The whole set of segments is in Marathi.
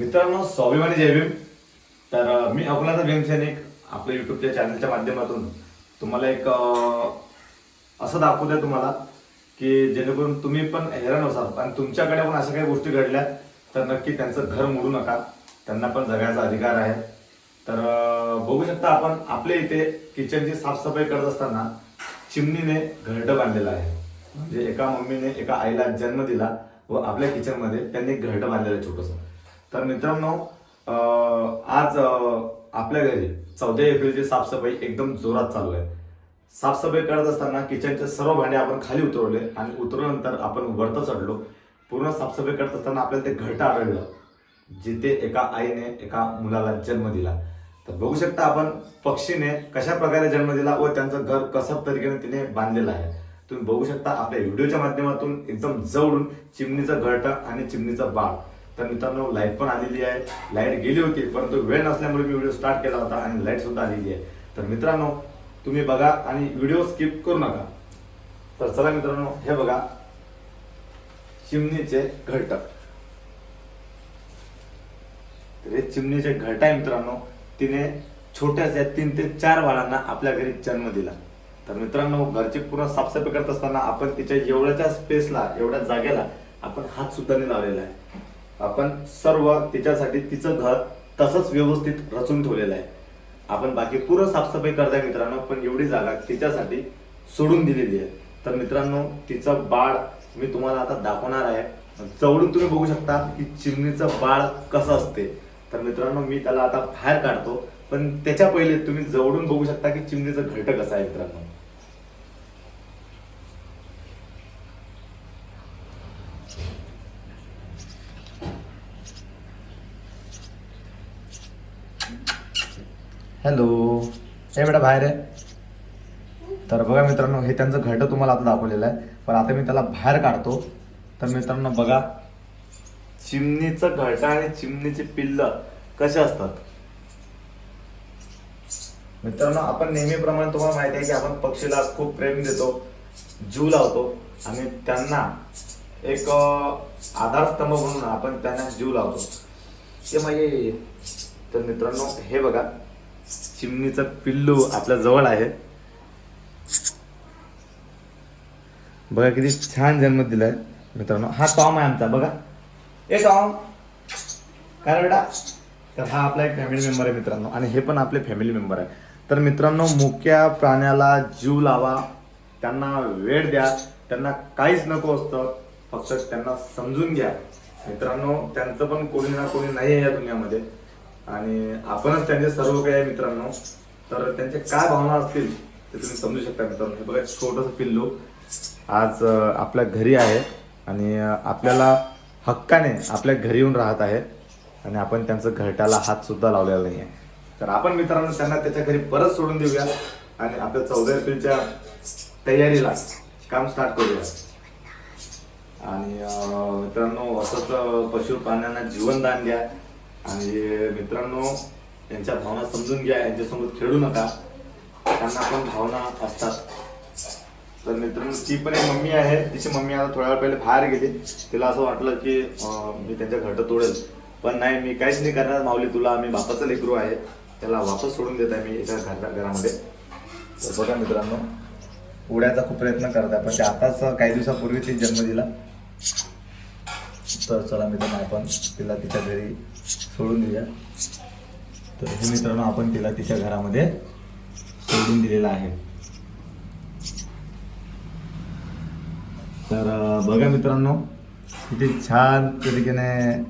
मित्रांनो स्वाभिमानी जय भीम. तर मी अकोलाचा भीम सैनिक आपल्या युट्यूबच्या चॅनलच्या माध्यमातून तुम्हाला एक असं असं दाखवतोय तुम्हाला की जेणेकरून तुम्ही पण हैराण असाल आणि तुमच्याकडे पण अशा काही गोष्टी घडल्या तर नक्की त्यांचं घर मोडू नका. त्यांना पण जगायचा अधिकार आहे. तर बघू शकता आपण आपल्या इथे किचनची साफसफाई करत असताना चिमणीने घरटं बांधलेलं आहे. म्हणजे एका मम्मीने एका आईला जन्म दिला व आपल्या किचनमध्ये त्यांनी एक घरटं बांधलेलं आहे छोटंसं. तर मित्रांनो आज आपल्या घरी चौदा एप्रिलची साफसफाई एकदम जोरात चालू आहे. साफसफाई करत असताना किचनचे सर्व भांडे आपण खाली उतरवले आणि उतरवल्यानंतर आपण वरतं चढलो. पूर्ण साफसफाई करत असताना आपल्याला ते घरटं आढळलं जिथे एका आईने एका मुलाला जन्म दिला. तर बघू शकता आपण पक्षीने कशा प्रकारे जन्म दिला व त्यांचं घर कसं तरीकेने तिने बांधलेलं आहे. तुम्ही बघू शकता आपल्या व्हिडिओच्या माध्यमातून एकदम जवळून चिमणीचं घरटं आणि चिमणीचं बाळ. तर मित्रांनो लाइट पण आलेली आहे. लाइट गेली होती परंतु वेळ नसल्यामुळे मी व्हिडिओ स्टार्ट केला होता आणि लाइट सुद्धा आलेली आहे. तर मित्रांनो तुम्ही बघा आणि व्हिडिओ स्किप करू नका. तर चला मित्रांनो हे बघा. चिमणीचे घटक. तर हे चिमणीचे घरट आहे मित्रांनो. तिने छोट्याशा तीन ते चार बाळांना आपल्या घरी जन्म दिला. तर मित्रांनो घरची पूर्ण साफसफाई करत असताना आपण तिच्या एवढ्याच्या स्पेसला एवढ्या जागेला आपण हात सुद्धा लावलेला आहे. आपण सर्व तिच्यासाठी तिचं घर तसंच व्यवस्थित रचून ठेवलेलं आहे. आपण बाकी पूर्ण साफसफाई करताय मित्रांनो पण एवढी जागा तिच्यासाठी सोडून दिलेली आहे. तर मित्रांनो तिचं बाळ मी तुम्हाला आता दाखवणार आहे. जवळून तुम्ही बघू शकता की चिमणीचं बाळ कसं असते. तर मित्रांनो मी त्याला आता बाहेर काढतो. पण त्याच्या पहिले तुम्ही जवळून बघू शकता की चिमणीचं घरटं कसं आहे मित्रांनो. हॅलो ए बेटा बाहेर आहे तर बघा मित्रांनो हे त्यांचं घट तुम्हाला आता दाखवलेलं आहे. पण आता मी त्याला बाहेर काढतो. तर मित्रांनो बघा. चिमणीचं घट आणि चिमणीचे पिल्ल कसे असतात? मित्रांनो आपण नेहमीप्रमाणे तुम्हाला माहिती आहे की आपण पक्षीला खूप प्रेम देतो जीव लावतो आणि त्यांना एक आधारस्तंभ म्हणून आपण त्यांना जीव लावतो. ते म्हणजे तर मित्रांनो हे बघा. चिमणीचं पिल्लू आपल्या जवळ आहे. बघा किती छान जन्म दिलाय मित्रांनो. हा टॉम आहे आमचा. बघा. ए टॉम. काय रे बेटा? तर हा आपला एक फॅमिली मेंबर आहे मित्रांनो. आणि हे पण आपले फॅमिली मेंबर आहे. तर मित्रांनो मुक्या प्राण्याला जीव लावा. त्यांना वेळ द्या. त्यांना काहीच नको असतं. फक्त त्यांना समजून घ्या. मित्रांनो त्यांचं पण कोणी ना कोणी नाही आहे या दुनियामध्ये. आणि आपणच त्यांचे सर्व काही आहे मित्रांनो. तर त्यांच्या काय भावना असतील ते तुम्ही समजू शकता मित्रांनो. हे बघा छोटंसं पिल्लू आज आपल्या घरी आहे आणि आपल्याला हक्काने आपल्या घरी येऊन राहत आहे आणि आपण त्यांचं घरट्याला हात सुद्धा लावलेला नाही आहे तर आपण मित्रांनो त्यांना त्याच्या घरी परत सोडून देऊया आणि आपल्या चौदा एप्रिलच्या तयारीला काम स्टार्ट करूया. आणि मित्रांनो असंच अं, पशु प्राण्यांना जीवनदान द्या. आणि मित्रांनो यांच्या भावना समजून घ्या यांच्यासोबत खेळू नका. त्यांना पण भावना असतात. तर मित्रांनो ती पण एक मम्मी आहे. तिची मम्मी आता थोड्या वेळ पहिले बाहेर गेली. तिला असं वाटलं की मी त्यांच्या घरटं तोडेल. पण नाही मी काहीच नाही करणार माऊली तुला आम्ही बापाचं लेकरू आहे. त्याला वापस सोडून देत आहे मी एका घरच्या घरामध्ये. तर बघा मित्रांनो उड्याचा खूप प्रयत्न करत आहे पण ते आताच काही दिवसापूर्वी ती जन्म दिला. तर चला मित्रांनो आपण तिला तिच्या घरी सोडून देऊया. तर हे मित्रांनो आपण तिला तिच्या घरामध्ये सोडून दिलेलं आहे. तर बघा मित्रांनो किती छान तरीकेने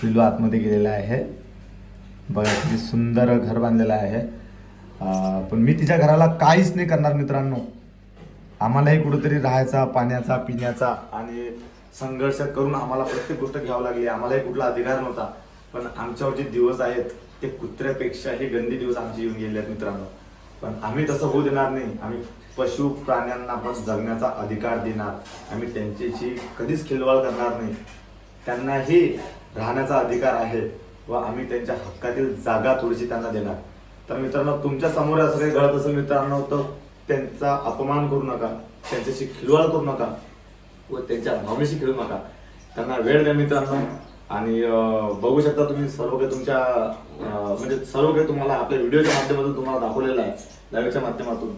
पिल्लू आतमध्ये गेलेला आहे. बघा किती सुंदर घर बांधलेलं आहे. पण मी तिच्या घराला काहीच नाही करणार मित्रांनो. आम्हालाही कुठंतरी राहायचा पाण्याचा पिण्याचा आणि संघर्ष करून आम्हाला प्रत्येक गोष्ट घ्यावं लागली. आम्हालाही कुठला अधिकार नव्हता. पण आमच्यावर जे दिवस आहेत ते कुत्र्यापेक्षाही गंदी दिवस आमचे येऊन गेले आहेत मित्रांनो. पण आम्ही तसं होऊ देणार नाही. आम्ही पशु प्राण्यांना पण जगण्याचा अधिकार देणार. आम्ही त्यांच्याशी कधीच खिलवाड करणार नाही. त्यांनाही राहण्याचा अधिकार आहे व आम्ही त्यांच्या हक्कातील जागा थोडीशी त्यांना देणार. तर मित्रांनो तुमच्यासमोर असं काही घडत असेल मित्रांनो तर त्यांचा अपमान करू नका. त्यांच्याशी खिलवाड करू नका. व त्यांच्या भावनेशी खेळू नका. त्यांना वेळ द्या मित्रांनो. आणि बघू शकता तुम्ही सर्व काही तुमच्या म्हणजे सर्व काही तुम्हाला आपल्या व्हिडिओच्या माध्यमातून तुम्हाला दाखवलेलं आहे लाईव्हच्या माध्यमातून.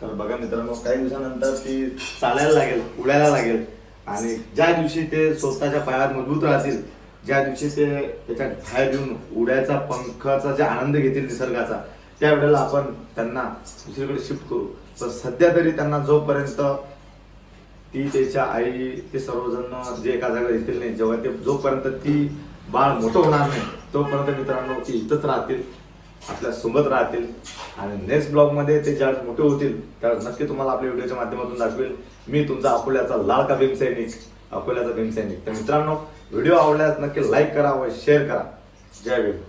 तर बघा मित्रांनो काही दिवसानंतर ती चालायला लागेल उडायला लागेल. आणि ज्या दिवशी ते स्वतःच्या पायात मजबूत राहतील ज्या दिवशी ते त्याच्या बाहेर येऊन उड्याचा पंखाचा जे आनंद घेतील निसर्गाचा त्यावेळेला आपण त्यांना दुसरीकडे शिफ्ट करू. तर सध्या तरी त्यांना जोपर्यंत ती त्याच्या आई ते सर्वजण जे एका जागा येतील नाही जेव्हा ते जोपर्यंत ती बाळ मोठं होणार नाही तोपर्यंत मित्रांनो ती इथंच राहतील आपल्यासोबत राहतील. आणि नेक्स्ट ब्लॉगमध्ये ते ज्या मोठे होतील त्यावेळेस नक्की तुम्हाला आपल्या व्हिडिओच्या माध्यमातून दाखवेल. मी तुमचा अकोल्याचा लाडका भीम सैनिक अकोल्याचा भीमसैनिक. तर मित्रांनो व्हिडिओ आवडल्यास नक्की लाईक करा व शेअर करा. जय भीम.